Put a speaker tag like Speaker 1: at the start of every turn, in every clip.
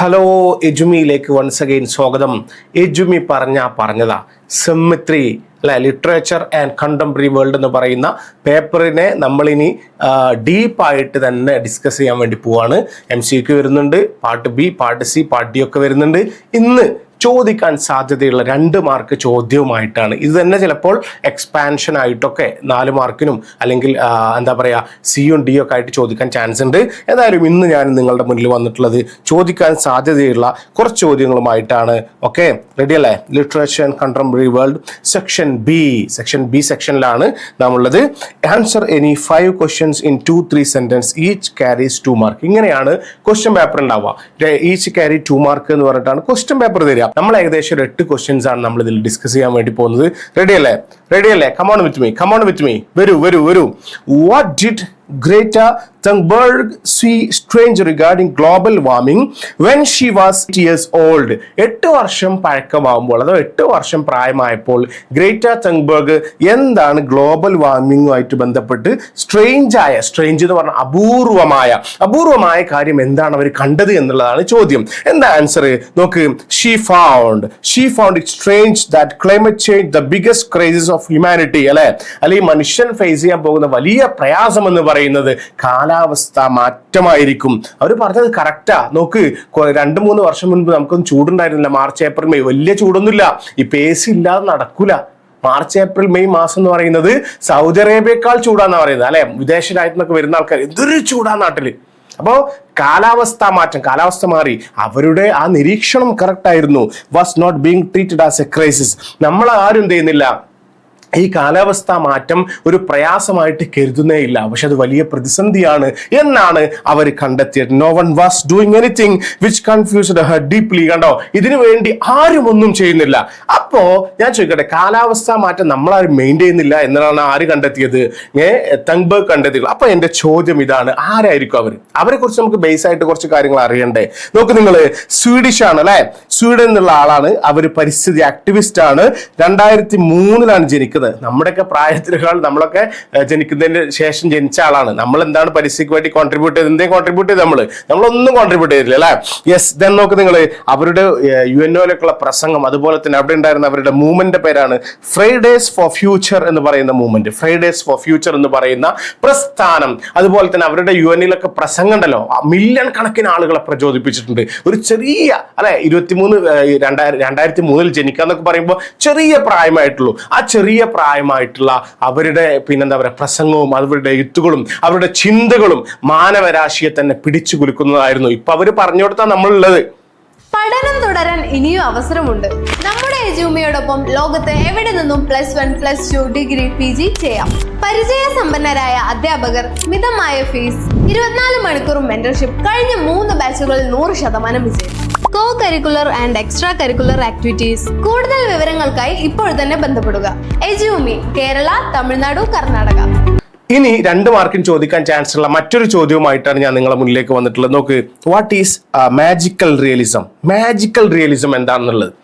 Speaker 1: Hello എജുമിയിലേക്ക് once again സ്വാഗതം. എജുമി പറഞ്ഞ പറഞ്ഞതാ. സെമിത്രി അല്ലെ ലിറ്ററേച്ചർ ആൻഡ് കണ്ടംപററി വേൾഡ് എന്ന് പറയുന്ന പേപ്പറിനെ നമ്മളിനി ഡീപ്പായിട്ട് തന്നെ ഡിസ്കസ് ചെയ്യാൻ വേണ്ടി പോവാണ്. എം സി ക്യു വരുന്നുണ്ട് part B part C part D ഒക്കെ വരുന്നുണ്ട്. ഇന്ന് ചോദിക്കാൻ സാധ്യതയുള്ള രണ്ട് മാർക്ക് ചോദ്യവുമായിട്ടാണ്. ഇത് തന്നെ ചിലപ്പോൾ എക്സ്പാൻഷൻ ആയിട്ടൊക്കെ നാല് മാർക്കിനും അല്ലെങ്കിൽ എന്താ പറയുക സിയും ഡിയും ഒക്കെ ആയിട്ട് ചോദിക്കാൻ ചാൻസ് ഉണ്ട്. എന്തായാലും ഇന്ന് ഞാൻ നിങ്ങളുടെ മുന്നിൽ വന്നിട്ടുള്ളത് ചോദിക്കാൻ സാധ്യതയുള്ള കുറച്ച് ചോദ്യങ്ങളുമായിട്ടാണ്. ഓക്കെ റെഡി അല്ലേ? Literature and contemporary world section B section B സെക്ഷനിലാണ് നാം ഉള്ളത് answer any five questions in two three sentence each carries two mark ഇങ്ങനെയാണ് ക്വസ്റ്റ്യൻ പേപ്പർ ഉണ്ടാവുക. ഈച്ച് ക്യാരി ടു മാർക്ക് എന്ന് പറഞ്ഞിട്ടാണ് ക്വസ്റ്റ്യൻ പേപ്പർ തരിക. നമ്മൾ ഏകദേശം ഒരു എട്ട് ക്വസ്റ്റ്യൻസ് ആണ് നമ്മൾ ഇതിൽ ഡിസ്കസ് ചെയ്യാൻ വേണ്ടി പോകുന്നത്. റെഡി അല്ലേ? റെഡി അല്ലേ? Come on with me come on with me വരൂ വരൂ വരൂ. What did Greta Thunberg see strange regarding global warming when she was years old എട്ട് വർഷം പഴക്കമാകുമ്പോൾ അഥവാ എട്ട് വർഷം പ്രായമായപ്പോൾ ഗ്രേറ്റ തങ്ബർഗ് എന്താണ് ഗ്ലോബൽ വാർമിംഗുമായിട്ട് ബന്ധപ്പെട്ട് സ്ട്രേഞ്ച് ആയ സ്ട്രേഞ്ച് എന്ന് പറഞ്ഞ അപൂർവമായ അപൂർവമായ കാര്യം എന്താണ് അവർ കണ്ടത് എന്നുള്ളതാണ് ചോദ്യം. എന്താ ആൻസർ നോക്ക് she found she found it strange that climate change the biggest crisis of humanity അല്ലെ? അല്ലെങ്കിൽ മനുഷ്യൻ ഫേസ് ചെയ്യാൻ പോകുന്ന വലിയ പ്രയാസം എന്ന് പറയുന്നത് കാലാവസ്ഥ മാറ്റമായിരിക്കും. അവർ പറഞ്ഞത് കറക്റ്റാ നോക്ക് രണ്ട് മൂന്ന് വർഷം മുൻപ് നമുക്കൊന്നും ചൂടുണ്ടായിരുന്നില്ല. മാർച്ച് ഏപ്രിൽ മെയ് വലിയ ചൂടൊന്നുമില്ല. ഈ എ സി ഇല്ലാതെ നടക്കൂല. മാർച്ച് ഏപ്രിൽ മെയ് മാസം എന്ന് പറയുന്നത് സൗദി അറേബ്യക്കാൾ ചൂടാന്നാ പറയുന്നത്. അല്ലെ? വിദേശ രാജ്യത്തു നിന്നൊക്കെ വരുന്ന ആൾക്കാർ എന്തൊരു ചൂടാ നാട്ടിൽ അപ്പോ കാലാവസ്ഥ മാറ്റം കാലാവസ്ഥ മാറി. അവരുടെ ആ നിരീക്ഷണം കറക്റ്റ് ആയിരുന്നു. Was not being treated as a crisis നമ്മൾ ആരും എന്ത് ചെയ്യുന്നില്ല. ഈ കാലാവസ്ഥ മാറ്റം ഒരു പ്രയാസമായിട്ട് കരുതുന്നേ ഇല്ല പക്ഷെ അത് വലിയ പ്രതിസന്ധിയാണ് എന്നാണ് അവർ കണ്ടെത്തിയത്. No one was doing anything which confused her deeply കണ്ടോ? ഇതിനു വേണ്ടി ആരും ഒന്നും ചെയ്യുന്നില്ല. അപ്പോ ഞാൻ ചോദിക്കട്ടെ കാലാവസ്ഥ മാറ്റം നമ്മളാരും മെയിന്റെയിൻ ചെയ്യുന്നില്ല എന്നാണ് ആര് കണ്ടെത്തിയത്? ഏ തങ്ബർഗ് കണ്ടെത്തിയത്. അപ്പൊ എന്റെ ചോദ്യം ഇതാണ്. ആരായിരിക്കും അവർ അവരെ? കുറിച്ച് നമുക്ക് ബേസ് ആയിട്ട് കുറച്ച് കാര്യങ്ങൾ അറിയണ്ടേ? നോക്ക് നിങ്ങൾ സ്വീഡിഷ് ആണ് അല്ലെ? സ്വീഡൻ എന്നുള്ള ആളാണ്. അവർ പരിസ്ഥിതി ആക്ടിവിസ്റ്റ് ആണ്. രണ്ടായിരത്തി മൂന്നിലാണ് ജനിക്കുന്നത്. നമ്മുടെയൊക്കെ പ്രായത്തിനേക്കാൾ നമ്മളൊക്കെ ജനിക്കുന്നതിന് ശേഷം ജനിച്ച ആളാണ്. നമ്മൾ എന്താണ് പരിസ്ഥിതിക്ക് വേണ്ടി കോൺട്രിബ്യൂട്ട് ചെയ്ത് എന്തെങ്കിലും കോൺട്രിബ്യൂട്ട് ചെയ്ത് നമ്മൾ നമ്മളൊന്നും കോൺട്രിബ്യൂട്ട് ചെയ്തില്ല അല്ലേ? യെസ് ദെൻ നോക്ക് നിങ്ങൾ അവരുടെ യു എൻ ഒയിലേക്കുള്ള പ്രസംഗം അതുപോലെ തന്നെ അവിടെ ഉണ്ടായിരുന്ന അവരുടെ മൂവ്മെന്റിന്റെ പേരാണ് ഫ്രൈഡേസ് ഫോർ ഫ്യൂച്ചർ എന്ന് പറയുന്ന മൂവ്മെന്റ് ഫ്രൈഡേസ് ഫോർ ഫ്യൂച്ചർ എന്ന് പറയുന്ന പ്രസ്ഥാനം. അതുപോലെ തന്നെ അവരുടെ യു എനിലൊക്കെ പ്രസംഗം ഉണ്ടല്ലോ. മില്യൺ കണക്കിന് ആളുകളെ പ്രചോദിപ്പിച്ചിട്ടുണ്ട്. ഒരു ചെറിയ അല്ലെ ഇരുപത്തിമൂന്ന് രണ്ടായിരം രണ്ടായിരത്തി മൂന്നിൽ ജനിക്കാന്നൊക്കെ പറയുമ്പോൾ ചെറിയ പ്രായമായിട്ടുള്ളൂ. ആ ചെറിയ പ്രായമായിട്ടുള്ള അവരുടെ പിന്നെന്താ പറയുക പ്രസംഗവും അവരുടെ എഴുത്തുകളും അവരുടെ ചിന്തകളും മാനവരാശിയെ തന്നെ പിടിച്ചു കുലുക്കുന്നതായിരുന്നു. ഇപ്പൊ അവർ പറഞ്ഞു കൊടുത്താ നമ്മളുള്ളത്.
Speaker 2: പഠനം തുടരാൻ ഇനിയും അവസരമുണ്ട്. നമ്മുടെ എജൂമിയോടൊപ്പം ലോകത്ത് എവിടെ നിന്നും plus one plus two degree P G ചെയ്യാം. പരിചയ സമ്പന്നരായ അധ്യാപകർ മിതമായ ഫീസ് ഇരുപത്തിനാല് മണിക്കൂർ മെന്റർഷിപ്പ് കഴിഞ്ഞ മൂന്ന് ബാച്ചുകളിൽ നൂറ് ശതമാനം വിജയം. Co curricular and extra curricular activities. കൂടുതൽ വിവരങ്ങൾക്കായി ഇപ്പോൾ തന്നെ ബന്ധപ്പെടുക. എജുമി കേരള തമിഴ്നാടു കർണാടക.
Speaker 1: ഇനി രണ്ട് മാർക്കിന് ചോദിക്കാൻ ചാൻസ് ഉള്ള മറ്റൊരു ചോദ്യവുമായിട്ടാണ് ഞാൻ നിങ്ങളെ മുന്നിലേക്ക് വന്നിട്ടുള്ളത്. നോക്ക് what is magical realism magical realism എന്താണെന്നുള്ളത്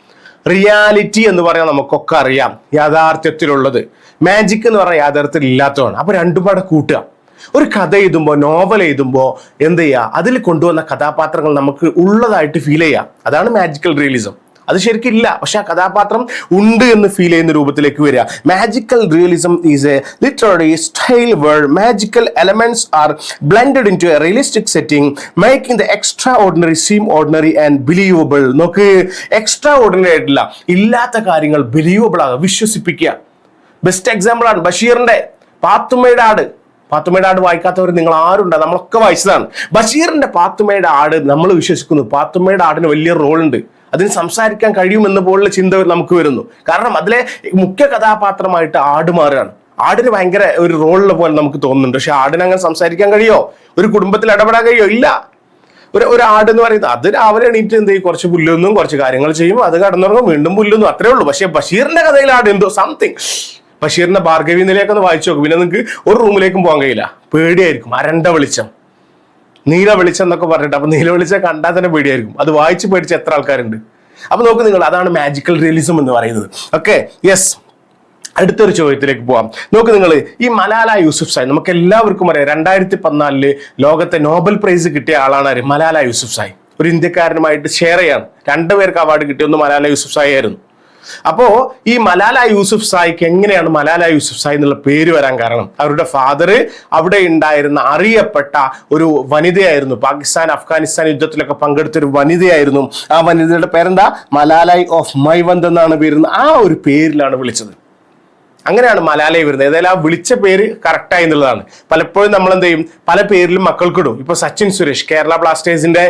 Speaker 1: റിയാലിറ്റി എന്ന് പറയാൻ നമുക്കൊക്കെ അറിയാം യാഥാർത്ഥ്യത്തിലുള്ളത്. മാജിക് എന്ന് പറഞ്ഞാൽ യാഥാർത്ഥ്യത്തിൽ ഇല്ലാത്തതാണ് അപ്പൊ രണ്ടും പാടെ കൂട്ടുക. ഒരു കഥ എഴുതുമ്പോൾ നോവൽ എഴുതുമ്പോൾ എന്ത് ചെയ്യുക അതിൽ കൊണ്ടുവന്ന കഥാപാത്രങ്ങൾ നമുക്ക് ഉള്ളതായിട്ട് ഫീൽ ചെയ്യുക അതാണ് മാജിക്കൽ റിയലിസം അത് ശരിക്കും ഇല്ല. പക്ഷെ ആ കഥാപാത്രം ഉണ്ട് എന്ന് ഫീൽ ചെയ്യുന്ന രൂപത്തിലേക്ക് വരിക. Magical realism is a literary style world magical elements are blended into a realistic setting making the extraordinary seem ordinary and believable നോക്ക് എക്സ്ട്രാ ഓർഡിനറി ആയിട്ടില്ല. ഇല്ലാത്ത കാര്യങ്ങൾ ബിലീവബിൾ ആകുക വിശ്വസിപ്പിക്കുക. ബെസ്റ്റ് എക്സാമ്പിൾ ആണ് ബഷീറിന്റെ പാത്തുമ്മയുടെ ആട്. പാത്തുമ്മയുടെ ആട് വായിക്കാത്തവർ നിങ്ങൾ ആരുണ്ട് നമ്മളൊക്കെ വായിച്ചതാണ്. ബഷീറിന്റെ പാത്തുമ്മയുടെ ആട് നമ്മൾ വിശ്വസിക്കുന്നു. പാത്തുമ്മയുടെ ആടിന് വലിയ റോൾ ഉണ്ട് അതിന് സംസാരിക്കാൻ കഴിയുമെന്ന പോലുള്ള ചിന്ത നമുക്ക് വരുന്നു. കാരണം അതിലെ മുഖ്യ കഥാപാത്രമായിട്ട് ആട് മാറുകയാണ്. ആടിന് ഭയങ്കര ഒരു റോളിലെ പോലെ നമുക്ക് തോന്നുന്നുണ്ട്. പക്ഷെ ആടിന് അങ്ങനെ സംസാരിക്കാൻ കഴിയോ? ഒരു കുടുംബത്തിൽ ഇടപെടാൻ കഴിയോ? ഇല്ല. ഒരു ഒരു ആട് എന്ന് പറയുന്നത് അത് രാവിലെ എണീറ്റ് എന്ത് ചെയ്യും? കുറച്ച് പുല്ലൊന്നും കുറച്ച് കാര്യങ്ങൾ ചെയ്യും. അത് കടന്നുറങ്ങും. വീണ്ടും പുല്ലൊന്നും. അത്രേ ഉള്ളൂ. പക്ഷെ ബഷീറിന്റെ കഥയിൽ ആട് എന്തോ സംതിങ് ബഷീറിന്റെ ഭാർഗവി നിലയൊക്കെ ഒന്ന് വായിച്ചു നോക്കും. പിന്നെ നിങ്ങൾക്ക് ഒരു റൂമിലേക്കും പോകാൻ കഴിയില്ല. പേടിയായിരിക്കും. അരണ്ട വെളിച്ചം. നീല വെളിച്ചം എന്നൊക്കെ പറഞ്ഞിട്ട് അപ്പൊ നീല വെളിച്ചം കണ്ടാൽ തന്നെ പേടിയായിരിക്കും. അത് വായിച്ച് പേടിച്ച് എത്ര ആൾക്കാരുണ്ട്. അപ്പൊ നോക്ക് നിങ്ങൾ അതാണ് മാജിക്കൽ റിയലിസം എന്ന് പറയുന്നത്. ഓക്കെ യെസ് അടുത്തൊരു ചോദ്യത്തിലേക്ക് പോവാം. നോക്ക് നിങ്ങൾ ഈ മലാല യൂസുഫ് സായി നമുക്ക് എല്ലാവർക്കും അറിയാം രണ്ടായിരത്തി പതിനാലിൽ ലോകത്തെ നോബൽ പ്രൈസ് കിട്ടിയ ആളാണ് മലാല യൂസുഫ് സായി. ഒരു ഇന്ത്യക്കാരനുമായിട്ട് ഷെയർ ചെയ്യാണ്. രണ്ടുപേർക്ക് അവാർഡ് കിട്ടിയൊന്ന് മലാല യൂസുഫ് സായി ആയിരുന്നു. അപ്പോ ഈ മലാല യൂസുഫ് സായിക്ക് എങ്ങനെയാണ് മലാല യൂസുഫ് സായി എന്നുള്ള പേര് വരാൻ കാരണം? അവരുടെ ഫാദർ അവിടെ ഉണ്ടായിരുന്ന അറിയപ്പെട്ട ഒരു വനിതയായിരുന്നു. പാകിസ്ഥാൻ അഫ്ഗാനിസ്ഥാൻ യുദ്ധത്തിലൊക്കെ പങ്കെടുത്ത ഒരു വനിതയായിരുന്നു. ആ വനിതയുടെ പേരെന്താ? മലാലായി ഓഫ് മൈവന്ത് എന്നാണ് പേരുന്നത് ആ ഒരു പേരിലാണ് വിളിച്ചത്. അങ്ങനെയാണ് മലാലയെ വരുന്നത്. ഏതായാലും ആ വിളിച്ച പേര് കറക്റ്റായി എന്നുള്ളതാണ്. പലപ്പോഴും നമ്മൾ എന്ത് ചെയ്യും? പല പേരിലും മക്കൾക്കിടും ഇപ്പൊ സച്ചിൻ സുരേഷ് കേരള ബ്ലാസ്റ്റേഴ്സിന്റെ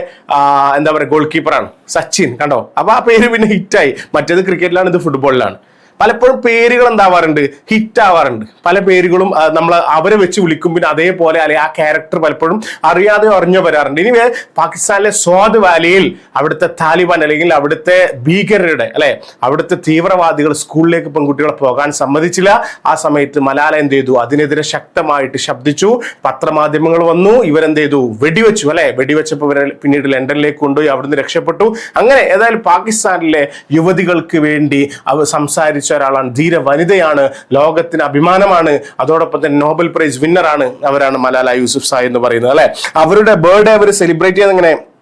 Speaker 1: എന്താ പറയുക ഗോൾ കീപ്പറാണ് സച്ചിൻ കണ്ടോ? അപ്പൊ ആ പേര് പിന്നെ ഹിറ്റായി മറ്റേത് ക്രിക്കറ്റിലാണ് ഇത് ഫുട്ബോളിലാണ് പലപ്പോഴും പേരുകൾ എന്താവാറുണ്ട്? ഹിറ്റ് ആവാറുണ്ട്. പല പേരുകളും നമ്മൾ അവരെ വെച്ച് വിളിക്കും. പിന്നെ അതേപോലെ അല്ലെങ്കിൽ ആ ക്യാരക്ടർ പലപ്പോഴും അറിയാതെ അറിഞ്ഞോ വരാറുണ്ട്. ഇനി പാകിസ്ഥാനിലെ സ്വാദ് വാലിയിൽ അവിടുത്തെ താലിബാൻ അല്ലെങ്കിൽ അവിടുത്തെ ഭീകരരുടെ അല്ലെ അവിടുത്തെ തീവ്രവാദികൾ സ്കൂളിലേക്ക് പെൺകുട്ടികളെ പോകാൻ സമ്മതിച്ചില്ല. ആ സമയത്ത് മലാല എന്ത് ചെയ്തു? അതിനെതിരെ ശക്തമായിട്ട് ശബ്ദിച്ചു. പത്രമാധ്യമങ്ങൾ വന്നു. ഇവരെന്ത് ചെയ്തു? വെടിവെച്ചു അല്ലെ വെടിവെച്ചപ്പോൾ ഇവരെ പിന്നീട് ലണ്ടനിലേക്ക് കൊണ്ടുപോയി അവിടുന്ന് രക്ഷപ്പെട്ടു. അങ്ങനെ ഏതായാലും പാകിസ്ഥാനിലെ യുവതികൾക്ക് വേണ്ടി അവർ സംസാരിച്ച. ഒരാളാണ്. ധീര വനിതയാണ്. ലോകത്തിന് അഭിമാനമാണ്. അതോടൊപ്പം തന്നെ നോബൽ പ്രൈസ് വിന്നറാണ് അവരാണ് മലാല യൂസുഫ് സായ് എന്ന് പറയുന്നത് അല്ലെ? അവരുടെ ബർത്ത്ഡേ അവർ സെലിബ്രേറ്റ് ചെയ്യുന്നത് എങ്ങനെ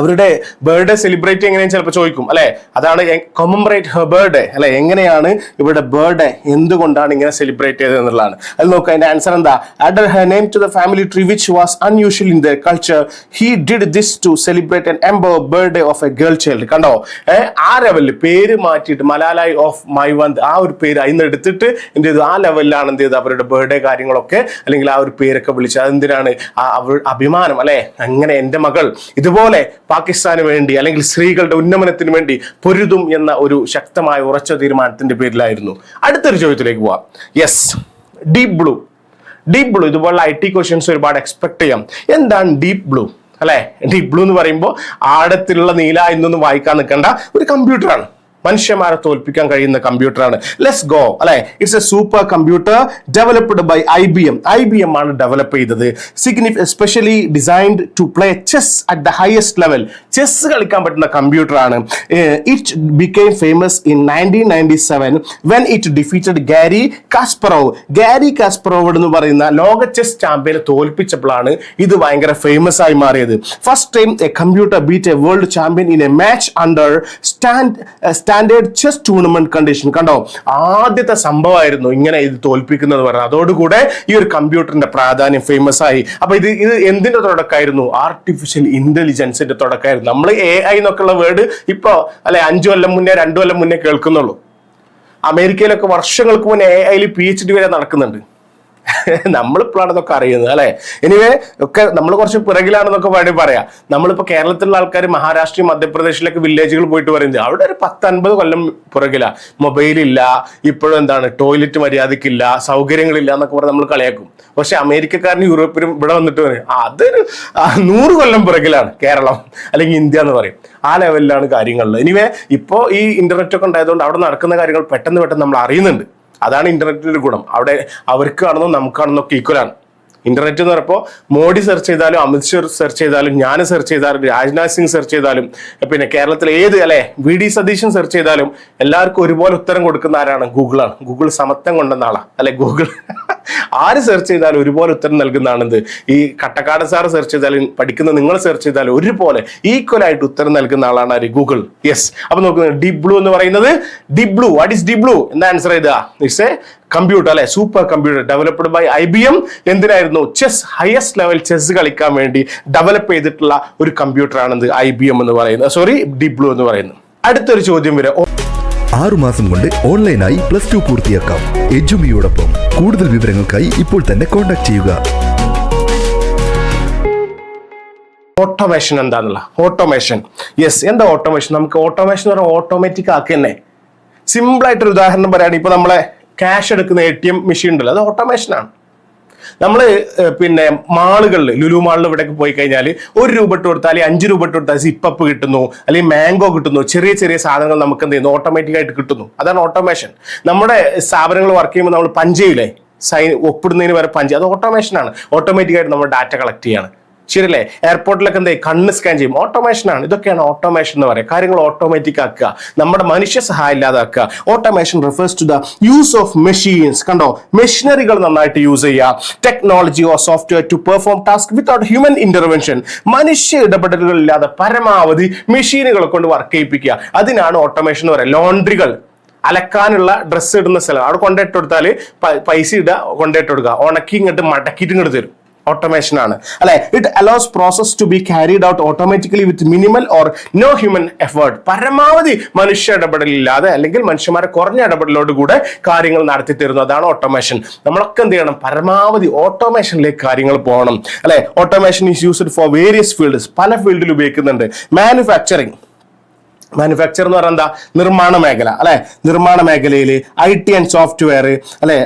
Speaker 1: അവരുടെ ബർത്ത്ഡേ സെലിബ്രേറ്റ് എങ്ങനെയാണ് ചിലപ്പോൾ ചോദിക്കും അല്ലെ? അതാണ് കൊമംബറേറ്റ് ഹെർ ബർത്ത്ഡേ അല്ലെ? എങ്ങനെയാണ് ഇവരുടെ ബർത്ത്ഡേ എന്തുകൊണ്ടാണ് ഇങ്ങനെ സെലിബ്രേറ്റ് ചെയ്തത് എന്നുള്ളതാണ്. അത് നോക്കുക അതിന്റെ ആൻസർ എന്താ? Added her name to the family tree which was unusual in the culture he did this to celebrate an എംബോ birthday of a girl child കണ്ടോ? ആ ലെവലിൽ പേര് മാറ്റിയിട്ട് മലാലായി ഓഫ് മൈ മൈവന്ത് ആ ഒരു പേര് അതിന് എടുത്തിട്ട് എന്ത് ചെയ്തു? ആ ലെവലിലാണ് എന്ത് ചെയ്തത് അവരുടെ ബർത്ത്ഡേ കാര്യങ്ങളൊക്കെ അല്ലെങ്കിൽ ആ ഒരു പേരൊക്കെ വിളിച്ചത് അതെന്തിനാണ്? അഭിമാനം അല്ലെ? അങ്ങനെ എന്റെ മകൾ ഇതുപോലെ പാകിസ്ഥാന് വേണ്ടി അല്ലെങ്കിൽ സ്ത്രീകളുടെ ഉന്നമനത്തിന് വേണ്ടി പൊരുതും എന്ന ഒരു ശക്തമായ ഉറച്ച തീരുമാനത്തിന്റെ പേരിലായിരുന്നു. അടുത്തൊരു ചോദ്യത്തിലേക്ക് പോവാം. Yes deep blue deep blue ഇതുപോലുള്ള ഐ ടി ക്വസ്റ്റ്യൻസ് ഒരുപാട് എക്സ്പെക്ട് ചെയ്യാം. എന്താണ് ഡീപ് ബ്ലൂ അല്ലെ? ഡീപ് ബ്ലൂ എന്ന് പറയുമ്പോൾ ആഴത്തിലുള്ള നീല എന്നൊന്നും വായിക്കാൻ നിൽക്കേണ്ട. ഒരു കമ്പ്യൂട്ടറാണ് മനുഷ്യന്മാരെ തോൽപ്പിക്കാൻ കഴിയുന്ന കമ്പ്യൂട്ടറാണ്. ലെസ് ഗോ അല്ലെ? It's a super computer developed by I B M I B M ആണ് ഡെവലപ്പ് ചെയ്തത്. സിഗ്നിഫ് especially designed to play chess at the highest level chess കളിക്കാൻ പറ്റുന്ന കമ്പ്യൂട്ടറാണ്. It became famous in nineteen ninety seven when it defeated Garry Kasparov Garry Kasparov എന്ന് പറയുന്ന ലോക chess ചാമ്പ്യനെ തോൽപ്പിച്ചപ്പോഴാണ് ഇത് ഭയങ്കര famous ആയി മാറിയത്. First time a computer beat a world champion in a match under stand standard chess tournament condition കണ്ടോ? ആദ്യത്തെ സംഭവമായിരുന്നു ഇങ്ങനെ ഇത് തോൽപ്പിക്കുന്നത് പറഞ്ഞത്. അതോടുകൂടെ ഈ ഒരു കമ്പ്യൂട്ടറിന്റെ പ്രാധാന്യം ഫേമസ് ആയി. അപ്പൊ ഇത് ഇത് എന്തിന്റെ തുടക്കമായിരുന്നു? ആർട്ടിഫിഷ്യൽ ഇന്റലിജൻസിന്റെ തുടക്കമായിരുന്നു. നമ്മൾ എ ഐ എന്നൊക്കെയുള്ള വേർഡ് ഇപ്പോ അല്ലെ അഞ്ചു കൊല്ലം മുന്നേ രണ്ടു കൊല്ലം മുന്നേ കേൾക്കുന്നുള്ളൂ. അമേരിക്കയിലൊക്കെ വർഷങ്ങൾക്ക് മുന്നേ എ ഐയിൽ പി എച്ച് ഡി വരെ നടക്കുന്നുണ്ട്. നമ്മളിപ്പോഴാണ് ഇതൊക്കെ അറിയുന്നത് അല്ലെ? എനിവേ ഒക്കെ നമ്മൾ കുറച്ച് പിറകിലാണെന്നൊക്കെ വേണമെങ്കിൽ പറയാം. നമ്മളിപ്പോ കേരളത്തിലുള്ള ആൾക്കാർ മഹാരാഷ്ട്രയും മധ്യപ്രദേശിലൊക്കെ വില്ലേജുകൾ പോയിട്ട് പറയുന്നത് അവിടെ ഒരു പത്ത് അൻപത് കൊല്ലം മൊബൈൽ ഇല്ല ഇപ്പോഴും എന്താണ് ടോയ്ലറ്റ് മര്യാദക്കില്ല സൗകര്യങ്ങളില്ല എന്നൊക്കെ പറഞ്ഞ് നമ്മൾ കളിയാക്കും. പക്ഷെ അമേരിക്കക്കാരനും യൂറോപ്പിനും ഇവിടെ വന്നിട്ട് പറയും "ആ, അതൊരു നൂറ് കൊല്ലം പിറകിലാണ് കേരളം അല്ലെങ്കിൽ ഇന്ത്യ എന്ന് പറയും. ആ ലെവലിലാണ് കാര്യങ്ങളിൽ എനിവേ ഇപ്പോ ഈ ഇന്റർനെറ്റ് ഒക്കെ ഉണ്ടായതുകൊണ്ട് അവിടെ നടക്കുന്ന കാര്യങ്ങൾ പെട്ടെന്ന് പെട്ടെന്ന് നമ്മൾ അറിയുന്നുണ്ട്. അതാണ് ഇന്റർനെറ്റിന്റെ ഗുണം. അവിടെ അവർക്ക് അവർക്കാണെന്നോ നമുക്കാണെന്നോ ഒക്കെ ഈക്വലാണ് ഇന്റർനെറ്റ് എന്ന് പറയുമ്പോൾ മോഡി സെർച്ച് ചെയ്താലും അമിത് ഷാ സെർച്ച് ചെയ്താലും ഞാൻ സെർച്ച് ചെയ്താലും രാജ്നാഥ് സിംഗ് സെർച്ച് ചെയ്താലും പിന്നെ കേരളത്തിലെ ഏത് അല്ലെ വി ഡി സതീശൻ സെർച്ച് ചെയ്താലും എല്ലാവർക്കും ഒരുപോലെ ഉത്തരം കൊടുക്കുന്ന ആരാണ്? ഗൂഗിളാണ്. ഗൂഗിൾ സമത്വം കൊണ്ടുവന്ന ആളാണ് അല്ലെ ഗൂഗിൾ. ആര് സെർച്ച് ചെയ്താലും ഒരുപോലെ ഉത്തരം നൽകുന്നതാണെന്ത്? ഈ കട്ടക്കാട് സാർ സെർച്ച് ചെയ്താലും പഠിക്കുന്ന നിങ്ങൾ സെർച്ച് ചെയ്താലും ഒരുപോലെ ഈക്വൽ ആയിട്ട് ഉത്തരം നൽകുന്ന ആളാണ് ആര്? ഗൂഗിൾ യെസ് അപ്പൊ നോക്കുന്നത് ഡീപ് ബ്ലൂ എന്ന് പറയുന്നത് deep blue what is deep blue എന്താ ആൻസർ ചെയ്താ ഇറ്റ്സ് എ കമ്പ്യൂട്ടർ അല്ലെ? Super computer developed by I B M എന്തിനായിരുന്നു? ചെസ് ഹയസ്റ്റ് ലെവൽ ചെസ് കളിക്കാൻ വേണ്ടി ഡെവലപ്പ് ചെയ്തിട്ടുള്ള ഒരു കമ്പ്യൂട്ടർ ആണെന്ന് ഐ ബി എം എന്ന് പറയുന്നത്. സോറി ഡീപ് ബ്ലൂ എന്ന് പറയുന്നത്. അടുത്തൊരു ചോദ്യം വരെ.
Speaker 3: ആറുമാസം കൊണ്ട് ഓൺലൈനായി പ്ലസ് ടു പൂർത്തിയാക്കാം. എജുമിയോടൊപ്പം കൂടുതൽ വിവരങ്ങൾക്കായി ഇപ്പോൾ തന്നെ കോൺടാക്ട് ചെയ്യുക.
Speaker 1: ഓട്ടോമേഷൻ എന്താണല്ലോ ഓട്ടോമേഷൻ യെസ് എന്താ ഓട്ടോമേഷൻ നമുക്ക് ഓട്ടോമേഷൻ എന്ന് പറഞ്ഞാൽ ഓട്ടോമാറ്റിക് ആക്കി തന്നെ സിമ്പിൾ ആയിട്ടൊരു ഉദാഹരണം പറയുകയാണെങ്കിൽ ഇപ്പൊ നമ്മളെ ക്യാഷ് എടുക്കുന്ന എ ടി എം മെഷീൻ ഉണ്ടല്ലോ അത് ഓട്ടോമേഷൻ ആണ്. നമ്മൾ പിന്നെ മാളുകളിൽ ലുലു മാളിൽ ഇവിടെയൊക്കെ പോയി കഴിഞ്ഞാൽ ഒരു രൂപ ഇട്ട് കൊടുത്താൽ അഞ്ച് രൂപ ഇട്ട് കൊടുത്താൽ സിപ്പപ്പ് കിട്ടുന്നു അല്ലെങ്കിൽ മാംഗോ കിട്ടുന്നു ചെറിയ ചെറിയ സാധനങ്ങൾ നമുക്ക് എന്ത് ചെയ്യുന്നു? ഓട്ടോമാറ്റിക് ആയിട്ട് കിട്ടുന്നു. അതാണ് ഓട്ടോമേഷൻ. നമ്മുടെ സ്ഥാപനങ്ങൾ വർക്ക് ചെയ്യുമ്പോൾ നമ്മൾ പഞ്ചയില്ലേ സൈൻ ഒപ്പിടുന്നതിന് വരെ പഞ്ച്. അത് ഓട്ടോമേഷൻ ആണ് ഓട്ടോമാറ്റിക് ആയിട്ട് നമ്മൾ ഡാറ്റ കളക്ട് ചെയ്യാണ്. ശരിയല്ലേ? എയർപോർട്ടിലൊക്കെ എന്താ? കണ്ണ് സ്കാൻ ചെയ്യും. ഓട്ടോമേഷൻ ആണ്. ഇതൊക്കെയാണ് ഓട്ടോമേഷൻ എന്ന് പറയുക. കാര്യങ്ങൾ ഓട്ടോമാറ്റിക് ആക്കുക. നമ്മുടെ മനുഷ്യ സഹായം ഇല്ലാതാക്കുക. Automation refers to the use of machines കണ്ടോ? മെഷീനറികൾ നന്നായിട്ട് യൂസ് ചെയ്യുക. Technology or software to perform task without human intervention മനുഷ്യ ഇടപെടലുകൾ ഇല്ലാതെ പരമാവധി മെഷീനുകളെ കൊണ്ട് വർക്ക് ചെയ്യിപ്പിക്കുക. അതിനാണ് ഓട്ടോമേഷൻ എന്ന് പറയുക. ലോണ്ട്രികൾ അലക്കാനുള്ള ഡ്രസ്സ് ഇടുന്ന സ്ഥലം. അവിടെ കൊണ്ടിട്ട് കൊടുത്താൽ പൈസ ഇടുക കൊണ്ടിട്ട് കൊടുക്കുക. ഉണക്കി ഇങ്ങോട്ട് മടക്കിയിട്ട് ഇങ്ങോട്ട് തരും. ഓട്ടോമേഷൻ ആണ്. അല്ലെ? It allows process to be carried out automatically with minimal or no human effort പരമാവധി മനുഷ്യ ഇടപെടലില്ലാതെ അല്ലെങ്കിൽ മനുഷ്യന്മാരെ കുറഞ്ഞ ഇടപെടലോട് കൂടെ കാര്യങ്ങൾ നടത്തി തരുന്നു. അതാണ് ഓട്ടോമേഷൻ നമ്മളൊക്കെ എന്ത് ചെയ്യണം? പരമാവധി ഓട്ടോമേഷനിലേക്ക് കാര്യങ്ങൾ പോകണം. അല്ലെ? Automation is used for various fields പല ഫീൽഡിൽ ഉപയോഗിക്കുന്നുണ്ട്. മാനുഫാക്ചറിങ് മാനുഫാക്ചർ എന്ന് പറഞ്ഞാൽ എന്താ? നിർമ്മാണ മേഖല അല്ലെ? നിർമ്മാണ മേഖലയിൽ ഐ ടി ആൻഡ് സോഫ്റ്റ്വെയർ അല്ലെ?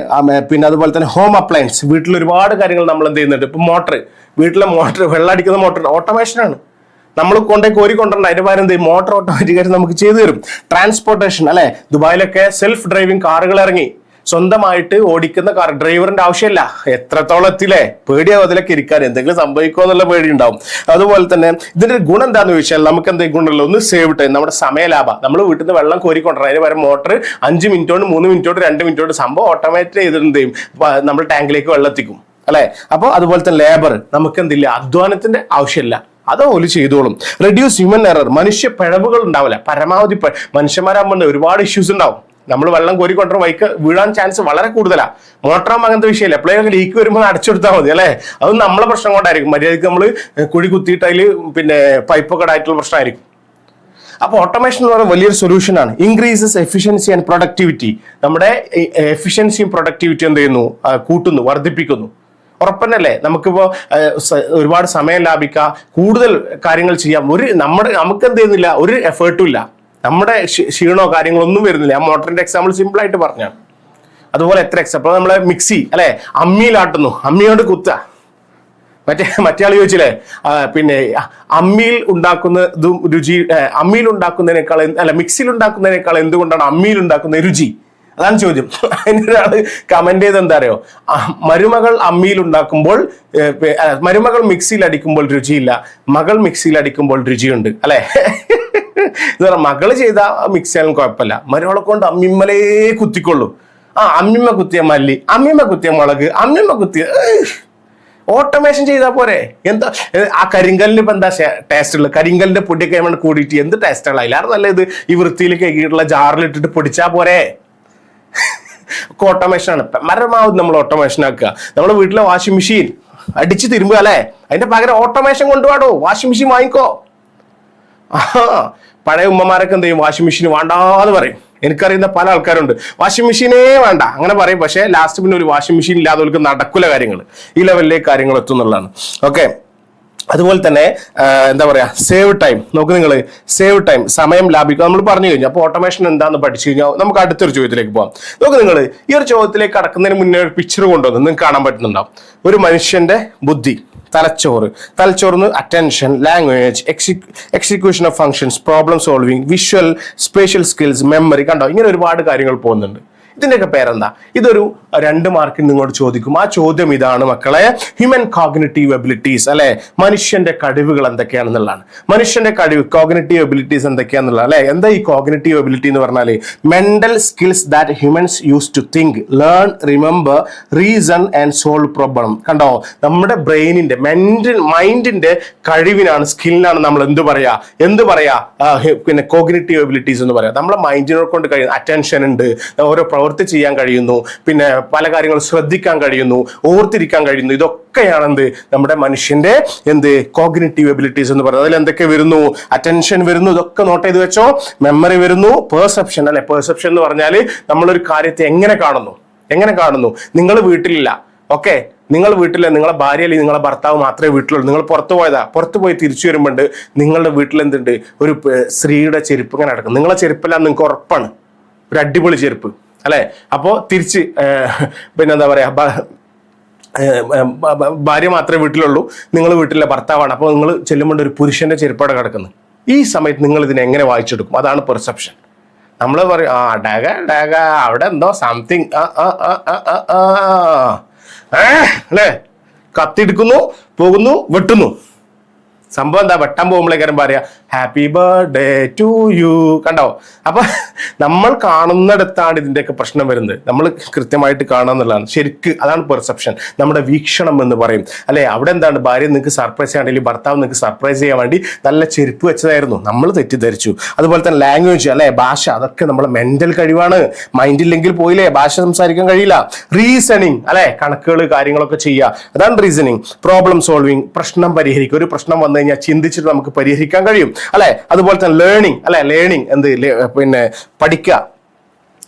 Speaker 1: പിന്നെ അതുപോലെ തന്നെ ഹോം അപ്ലയൻസ് വീട്ടിൽ ഒരുപാട് കാര്യങ്ങൾ നമ്മൾ എന്ത് ചെയ്യുന്നുണ്ട്? ഇപ്പൊ മോട്ടർ വീട്ടിലെ മോട്ടർ വെള്ളം അടിക്കുന്ന മോട്ടർ ഓട്ടോമേഷൻ ആണ്. നമ്മൾ കൊണ്ടേ കോരി കൊണ്ടുവരണം അതിന്റെ പകരം എന്ത് മോട്ടർ ഓട്ടോമാറ്റിക്കായിട്ട് നമുക്ക് ചെയ്തു തരും. ട്രാൻസ്പോർട്ടേഷൻ അല്ലെ? ദുബായിലൊക്കെ സെൽഫ് ഡ്രൈവിംഗ് കാറുകൾ ഇറങ്ങി. സ്വന്തമായിട്ട് ഓടിക്കുന്ന കാർ ഡ്രൈവറിന്റെ ആവശ്യമില്ല. എത്രത്തോളം എത്തില്ലേ പേടിയാവും അതിലൊക്കെ ഇരിക്കാൻ എന്തെങ്കിലും സംഭവിക്കുമോ എന്നുള്ള പേടി ഉണ്ടാവും അതുപോലെ തന്നെ ഇതിന്റെ ഒരു ഗുണം എന്താന്ന് ചോദിച്ചാൽ നമുക്ക് എന്തെങ്കിലും ഗുണമുള്ളൂ ഒന്ന് സേവ് ടൈം നമ്മുടെ സമയലാഭം. നമ്മൾ വീട്ടിൽ നിന്ന് വെള്ളം കോരി കൊണ്ടുവരണം അതിന് വരെ മോട്ടർ അഞ്ച് മിനിറ്റ് കൊണ്ട് മൂന്ന് മിനിറ്റ് കൊണ്ട് രണ്ട് മിനിറ്റ് കൊണ്ട് സംഭവം ഓട്ടോമാറ്റിക് ചെയ്തിട്ട് എന്ത് നമ്മൾ ടാങ്കിലേക്ക് വെള്ളം എത്തിക്കും. അല്ലെ? അപ്പോൾ അതുപോലെ തന്നെ ലേബർ നമുക്ക് എന്തില്ല? അധ്വാനത്തിന്റെ ആവശ്യമില്ല. അത് ഓൽ ചെയ്തോളും. റെഡ്യൂസ് ഹ്യൂമൻ എറർ മനുഷ്യ പിഴവുകൾ ഉണ്ടാവില്ല. പരമാവധി മനുഷ്യന്മാരാകുമ്പോൾ ഒരുപാട് ഇഷ്യൂസ് ഉണ്ടാവും. നമ്മൾ വെള്ളം കോരിക്കൊണ്ടോ വൈക്ക് വീഴാൻ ചാൻസ് വളരെ കൂടുതലാണ് മോട്ടറും അങ്ങനത്തെ വിഷയമില്ല. എപ്പോഴെങ്കിലും ലീക്ക് വരുമ്പോൾ അടച്ചെടുത്താൽ മതി അല്ലേ? അത് നമ്മളെ പ്രശ്നം കൊണ്ടായിരിക്കും. മര്യാദയ്ക്ക് നമ്മൾ കുഴി കുത്തിയിട്ട് അതിൽ പിന്നെ പൈപ്പൊക്കെ ആയിട്ടുള്ള പ്രശ്നമായിരിക്കും. അപ്പോൾ ഓട്ടോമേഷൻ എന്ന് പറയുന്നത് വലിയൊരു സൊല്യൂഷനാണ് ഇൻക്രീസസ് എഫിഷ്യൻസി ആൻഡ് പ്രൊഡക്ടിവിറ്റി നമ്മുടെ എഫിഷ്യൻസിയും പ്രൊഡക്ടിവിറ്റിയും എന്ത് ചെയ്യുന്നു? കൂട്ടുന്നു വർദ്ധിപ്പിക്കുന്നു. ഉറപ്പന്നല്ലേ? നമുക്കിപ്പോ ആ, ഒരുപാട് സമയം ലാഭിക്കാം. കൂടുതൽ കാര്യങ്ങൾ ചെയ്യാം. ഒരു നമ്മുടെ നമുക്ക് എന്ത് ചെയ്യുന്നില്ല? ഒരു എഫേർട്ടും ഇല്ല. നമ്മുടെ ക്ഷീ- ക്ഷീണോ കാര്യങ്ങളോ ഒന്നും വരുന്നില്ല. ആ മോട്ടറിന്റെ എക്സാമ്പിൾ സിമ്പിൾ ആയിട്ട് പറഞ്ഞാണ് അതുപോലെ എത്ര എക്സാമ്പിൾ നമ്മളെ മിക്സി അല്ലെ? അമ്മിയിലാട്ടുന്നു. അമ്മിയോട് കുത്ത മറ്റേ മറ്റേ ആൾ ചോദിച്ചില്ലേ? പിന്നെ അമ്മിയിൽ ഉണ്ടാക്കുന്നതും രുചി അമ്മിയിൽ ഉണ്ടാക്കുന്നതിനേക്കാൾ അല്ല മിക്സിയിൽ ഉണ്ടാക്കുന്നതിനേക്കാൾ എന്തുകൊണ്ടാണ് അമ്മിയിൽ ഉണ്ടാക്കുന്ന രുചി? അതാണ് ചോദ്യം. അതിനൊരാൾ കമന്റ് ചെയ്ത് എന്താ അറിയോ? മരുമകൾ അമ്മിയിൽ ഉണ്ടാക്കുമ്പോൾ മരുമകൾ മിക്സിയിൽ അടിക്കുമ്പോൾ രുചിയില്ല. മകൾ മിക്സിയിൽ അടിക്കുമ്പോൾ രുചിയുണ്ട്. അല്ലേ? എന്ന് പറഞ്ഞാൽ മകൾ ചെയ്ത മിക്സിയാലും കുഴപ്പമില്ല. മരുമകളെ കൊണ്ട് അമ്മിമ്മലേ കുത്തിക്കൊള്ളു. ആ അമ്മിമ്മ കുത്തിയ മല്ലി അമ്മിമ്മ കുത്തിയ മുളക് അമ്മിമ്മ കുത്തിയ ഓട്ടോമേഷൻ ചെയ്താൽ പോരെ. എന്താ ആ കരിങ്കല്ലിന് ഇപ്പം എന്താ ടേസ്റ്റ് ഉള്ളത്? കരിങ്കല്ലിന്റെ പൊടിയൊക്കെ കൂടിയിട്ട് എന്ത് ടേസ്റ്റുള്ള അതിലാറ് നല്ലത് ഈ വൃത്തിയിൽ കഴുകിയിട്ടുള്ള ജാറിൽ ഇട്ടിട്ട് പൊടിച്ചാൽ പോരെ. ഓട്ടോമേഷൻ ആണ്. പരമാവധി നമ്മൾ ഓട്ടോമേഷൻ ആക്കുക. നമ്മുടെ വീട്ടിലെ വാഷിംഗ് മെഷീൻ അടിച്ച് തിരുമ്പുക അല്ലേ? അതിന്റെ പകരം ഓട്ടോമേഷൻ കൊണ്ടുപോടോ വാഷിംഗ് മെഷീൻ വാങ്ങിക്കോ. ആ പഴയ ഉമ്മമാരൊക്കെ എന്ത് ചെയ്യും? വാഷിംഗ് മെഷീൻ വേണ്ടാന്ന് പറയും. എനിക്കറിയുന്ന പല ആൾക്കാരുണ്ട്. വാഷിംഗ് മെഷീനേ വേണ്ട. അങ്ങനെ പറയും. പക്ഷേ ലാസ്റ്റ് പിന്നെ ഒരു വാഷിംഗ് മെഷീൻ ഇല്ലാതെ അവർക്ക് നടക്കൂല കാര്യങ്ങൾ ഈ ലെവലിലേക്ക് കാര്യങ്ങൾ എത്തും എന്നുള്ളതാണ്. ഓക്കെ അതുപോലെ തന്നെ എന്താ പറയുക സേവ് ടൈം നോക്ക് നിങ്ങൾ സേവ് ടൈം സമയം ലാഭിക്കുക. നമ്മൾ പറഞ്ഞു കഴിഞ്ഞു അപ്പോൾ ഓട്ടോമേഷൻ എന്താണെന്ന് പഠിച്ചു കഴിഞ്ഞാൽ നമുക്ക് അടുത്തൊരു ചോദ്യത്തിലേക്ക് പോകാം നോക്ക് നിങ്ങൾ ഈ ഒരു ചോദ്യത്തിലേക്ക് കടക്കുന്നതിന് മുന്നേ ഒരു പിക്ചർ കൊണ്ടുവന്ന് നിങ്ങൾക്ക് കാണാൻ പറ്റുന്നുണ്ടാവും. ഒരു മനുഷ്യന്റെ ബുദ്ധി തലച്ചോറ്. തലച്ചോറിന് attention language execution of functions problem solving visual spatial skills memory കണ്ടോ? ഇങ്ങനെ ഒരുപാട് കാര്യങ്ങൾ പോകുന്നുണ്ട്. ഇതിന്റെയൊക്കെ പേരെന്താ? ഇതൊരു രണ്ട് മാർക്കിന് നിങ്ങളോട് ചോദിക്കും. ആ ചോദ്യം ഇതാണ് മക്കളെ ഹ്യൂമൻ കോഗ്നറ്റീവ് എബിലിറ്റീസ് അല്ലെ? മനുഷ്യന്റെ കഴിവുകൾ എന്തൊക്കെയാണെന്നുള്ളതാണ്. മനുഷ്യന്റെ കഴിവ് കോഗ്നറ്റീവ് എബിലിറ്റീസ് എന്തൊക്കെയാണെന്നുള്ള അല്ലെ? എന്താ ഈ കോഗ്നറ്റീവ് എബിലിറ്റി എന്ന് പറഞ്ഞാൽ mental skills that humans use to think learn remember reason and solve problem കണ്ടോ? നമ്മുടെ ബ്രെയിനിന്റെ മെന്റൽ മൈൻഡിന്റെ കഴിവിനാണ് സ്കില്ലിനാണ് നമ്മൾ എന്ത് പറയാ? എന്ത് പറയാ? പിന്നെ കോഗ്നറ്റീവ് എബിലിറ്റീസ് എന്ന് പറയാം. നമ്മളെ മൈൻഡിനെ കൊണ്ട് കഴിയുന്ന അറ്റൻഷൻ ഉണ്ട് ഓരോ പ്രവൃത്തി ചെയ്യാൻ കഴിയുന്നു. പിന്നെ പല കാര്യങ്ങൾ ശ്രദ്ധിക്കാൻ കഴിയുന്നു ഓർത്തിരിക്കാൻ കഴിയുന്നു. ഇതൊക്കെയാണ് എന്ത് നമ്മുടെ മനുഷ്യന്റെ എന്ത്? കോഗ്നേറ്റീവ് എബിലിറ്റീസ് എന്ന് പറയുന്നത്. അതിൽ എന്തൊക്കെ വരുന്നു? അറ്റൻഷൻ വരുന്നു. ഇതൊക്കെ നോട്ട് ചെയ്ത് വെച്ചോ. മെമ്മറി വരുന്നു. പെർസെപ്ഷൻ അല്ലെ? പെർസെപ്ഷൻ എന്ന് പറഞ്ഞാൽ നമ്മളൊരു കാര്യത്തെ എങ്ങനെ കാണുന്നു? എങ്ങനെ കാണുന്നു? നിങ്ങൾ വീട്ടിലില്ല. ഓക്കെ? നിങ്ങൾ വീട്ടിലെ നിങ്ങളെ ഭാര്യ അല്ലെങ്കിൽ നിങ്ങളെ ഭർത്താവ് മാത്രമേ വീട്ടിലുള്ളൂ. നിങ്ങൾ പുറത്തു പോയതാ. പുറത്തു പോയി തിരിച്ചു വരുമ്പോൾ നിങ്ങളുടെ വീട്ടിൽ എന്തുണ്ട് ഒരു സ്ത്രീയുടെ ചെരുപ്പ് ഇങ്ങനെ നടക്കും നിങ്ങളെ ചെരുപ്പെല്ലാം നിങ്ങൾക്ക് ഉറപ്പാണ്. ഒരു അടിപൊളി ചെരുപ്പ്. അല്ലെ? അപ്പോ തിരിച്ച് പിന്നെന്താ പറയാ ബ- ഏഹ്, ഏഹ്, ബ- ബ- ഭാര്യ മാത്രമേ വീട്ടിലുള്ളൂ. നിങ്ങൾ വീട്ടിലെ ഭർത്താവാണ്. അപ്പോൾ നിങ്ങൾ ചെല്ലുമ്പോൾ ഒരു പുരുഷന്റെ ചെരുപ്പാട് കിടക്കുന്നു. ഈ സമയത്ത് നിങ്ങൾ ഇതിനെ എങ്ങനെ വായിച്ചെടുക്കും? അതാണ് പെർസെപ്ഷൻ. നമ്മൾ പറയും ആ ഡാഗ ഡാഗ അവിടെ എന്തോ സംതിങ് അല്ലേ? കത്തിയെടുക്കുന്നു പോകുന്നു വെട്ടുന്നു. സംഭവം എന്താ? വെട്ടാൻ പോകുമ്പോഴേക്കാരും പറയാ ഹാപ്പി ബർത്ത്ഡേ ടു യു കണ്ടോ? അപ്പൊ നമ്മൾ കാണുന്നിടത്താണ് ഇതിന്റെയൊക്കെ പ്രശ്നം വരുന്നത്. നമ്മൾ കൃത്യമായിട്ട് കാണാന്നുള്ളതാണ് ശരിക്ക് അതാണ് പെർസെപ്ഷൻ നമ്മുടെ വീക്ഷണം എന്ന് പറയും. അല്ലെ? അവിടെ എന്താണ്? ഭാര്യ നിങ്ങൾക്ക് സർപ്രൈസ് ചെയ്യാണ്ടെങ്കിൽ ഭർത്താവ് നിങ്ങൾക്ക് സർപ്രൈസ് ചെയ്യാൻ വേണ്ടി നല്ല ചെരുപ്പ് വെച്ചതായിരുന്നു. നമ്മൾ തെറ്റിദ്ധരിച്ചു. അതുപോലെ തന്നെ ലാംഗ്വേജ് അല്ലെ? ഭാഷ അതൊക്കെ നമ്മുടെ മെന്റൽ കഴിവാണ്. മൈൻഡ് ഇല്ലെങ്കിൽ പോയില്ലേ? ഭാഷ സംസാരിക്കാൻ കഴിയില്ല. റീസണിങ് അല്ലെ? കണക്കുകൾ കാര്യങ്ങളൊക്കെ ചെയ്യുക. അതാണ് റീസണിങ് പ്രോബ്ലം സോൾവിങ് പ്രശ്നം പരിഹരിക്കുക. ഒരു പ്രശ്നം വന്നു കഴിഞ്ഞാൽ ചിന്തിച്ചിട്ട് നമുക്ക് പരിഹരിക്കാൻ കഴിയും. അല്ലെ? അതുപോലെ തന്നെ ലേണിംഗ് അല്ലെ? ലേണിംഗ് എന്ത് പിന്നെ പഠിക്കുക.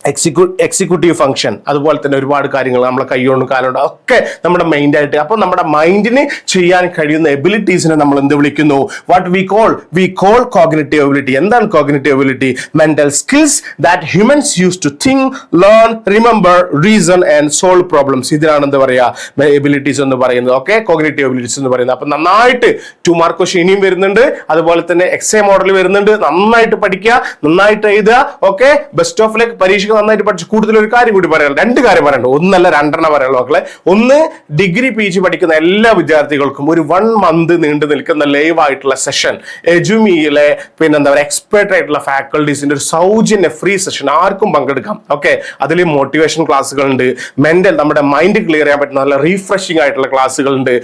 Speaker 1: എക്സിക്യൂ എക്സിക്യൂട്ടീവ് ഫംഗ്ഷൻ അതുപോലെ തന്നെ ഒരുപാട് കാര്യങ്ങൾ നമ്മളെ കൈകൊണ്ടും കാലുകൊണ്ടും ഒക്കെ നമ്മുടെ മൈൻഡായിട്ട് അപ്പോൾ നമ്മുടെ മൈൻഡിന് ചെയ്യാൻ കഴിയുന്ന എബിലിറ്റീസിനെ നമ്മൾ എന്ത് വിളിക്കുന്നു? What we call we call cognitive ability എന്താണ് cognitive ability mental skills that humans use to think learn remember reason and solve problems ഇതിനാണ് എന്താ പറയുക? എബിലിറ്റീസ് എന്ന് പറയുന്നത്. ഓക്കെ കോഗ്നറ്റീവ് എബിലിറ്റീസ് എന്ന് പറയുന്നത്. അപ്പം നന്നായിട്ട് ടു മാർക്ക് ക്വസ്റ്റ്യൻ ഇനിയും വരുന്നുണ്ട്. അതുപോലെ തന്നെ എക്സേ മോഡൽ വരുന്നുണ്ട്. നന്നായിട്ട് പഠിക്കുക നന്നായിട്ട് എഴുതുക. ഓക്കെ ബെസ്റ്റ് ഓഫിലേക്ക് പരീക്ഷയ്ക്ക് നന്നായിട്ട് പഠിച്ച് കൂടുതൽ ഒരു കാര്യം കൂടി പറയാം രണ്ട് കാര്യം പറയണ്ട ഒന്നല്ല രണ്ടെണ്ണം പറയാനുള്ള മക്കളെ. ഒന്ന് ഡിഗ്രി പി ജി പഠിക്കുന്ന എല്ലാ വിദ്യാർത്ഥികൾക്കും ഒരു വൺ മന്ത് നീണ്ടു നിൽക്കുന്ന ലൈവ് ആയിട്ടുള്ള സെഷൻ എജുമിയിലെ പിന്നെ എന്താ പറയുക എക്സ്പേർട്ട് ആയിട്ടുള്ള ഫാക്കൾട്ടീസിന്റെ ഒരു സൗജന്യ ഫ്രീ സെഷൻ ആർക്കും പങ്കെടുക്കാം. ഓക്കെ അതിൽ മോട്ടിവേഷൻ ക്ലാസ്സുകളുണ്ട്. മെന്റൽ നമ്മുടെ മൈൻഡ് ക്ലിയർ ചെയ്യാൻ പറ്റുന്ന നല്ല റീഫ്രഷിംഗ് ആയിട്ടുള്ള ക്ലാസ്സുകളുണ്ട്.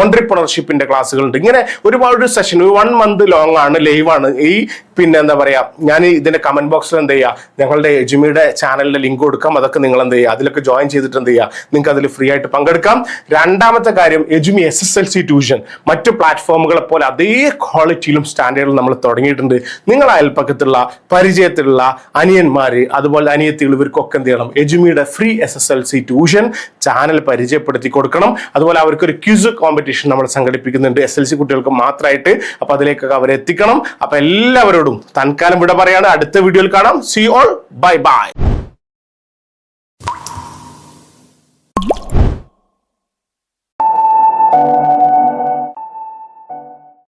Speaker 1: ഓൺട്രിപ്രണർഷിപ്പിന്റെ ക്ലാസ്സുകളുണ്ട്. ഇങ്ങനെ ഒരുപാട് സെഷൻ ഒരു വൺ മന്ത് ലോങ് ആണ് ലൈവ് ആണ്. ഈ പിന്നെ എന്താ പറയാ ഞാൻ ഇതിന്റെ കമന്റ് ബോക്സിൽ എന്ത് ചെയ്യുക? ഞങ്ങളുടെ എജുമിയുടെ ചാനലിന്റെ ലിങ്ക് കൊടുക്കാം. അതൊക്കെ നിങ്ങൾ എന്ത് ചെയ്യുക? അതിലൊക്കെ ജോയിൻ ചെയ്തിട്ട് എന്ത് ചെയ്യുക? നിങ്ങൾക്ക് അതിൽ ഫ്രീ ആയിട്ട് പങ്കെടുക്കാം. രണ്ടാമത്തെ കാര്യം Edumy S S L C tuition മറ്റു പ്ലാറ്റ്ഫോമുകളെ പോലെ അതേ ക്വാളിറ്റിയിലും സ്റ്റാൻഡേർഡിലും നമ്മൾ തുടങ്ങിയിട്ടുണ്ട്. നിങ്ങൾ അയൽപ്പക്കത്തുള്ള പരിചയത്തിലുള്ള അനിയന്മാര് അതുപോലെ അനിയത്തികൾ ഇവർക്കൊക്കെ എന്ത് ചെയ്യണം? എജുമിയുടെ free S S L C tuition channel പരിചയപ്പെടുത്തി കൊടുക്കണം. അതുപോലെ അവർക്കൊരു ക്യൂസ് കോമ്പറ്റീഷൻ നമ്മൾ സംഘടിപ്പിക്കുന്നുണ്ട് എസ് എൽ സി കുട്ടികൾക്ക് മാത്രമായിട്ട് അപ്പൊ അതിലേക്കൊക്കെ അവരെ എത്തിക്കണം. അപ്പൊ എല്ലാവരോടും തൽക്കാലം ഇവിടെ പറയാണ്. അടുത്ത വീഡിയോയിൽ കാണാം. See all bye bye Bye.